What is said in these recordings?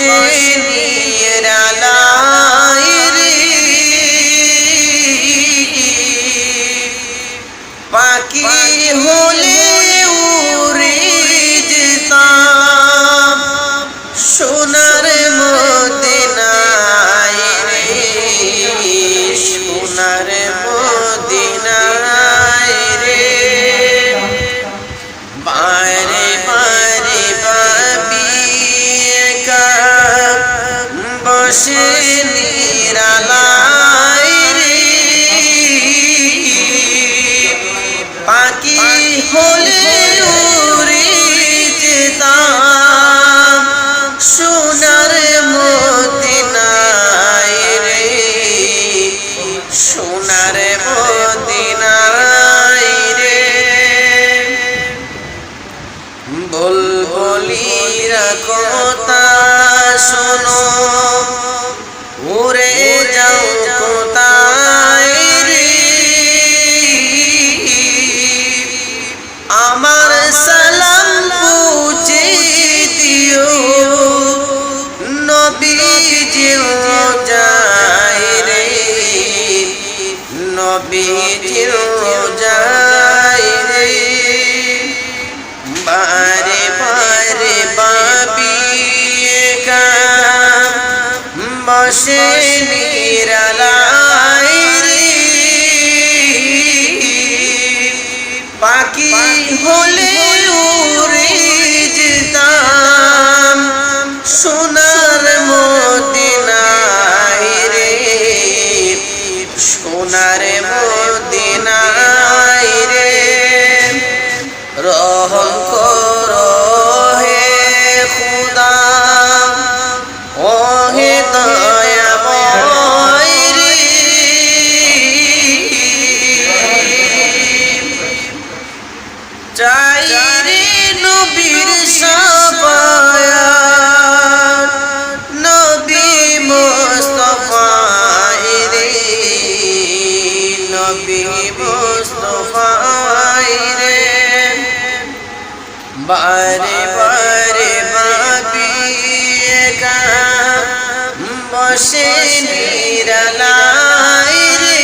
বাসিন হলে সোনার মদিনায় রে সোনার মদিনায় রে। বুলবুলিরা কথা শোনো উড়ে যাও নবীজির যায় রে। বারে বারে বাবি একা বসে নিরালায় পাখি হলে মুস্তফাই রে। বারে বারে ভাবি একা বসে নিরালাই রে।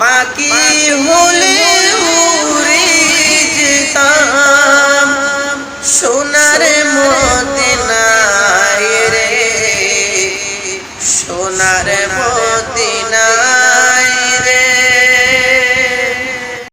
বাকি হলে উড়ে যেতাম, সোনার মতে নাই রে। সোনার মতে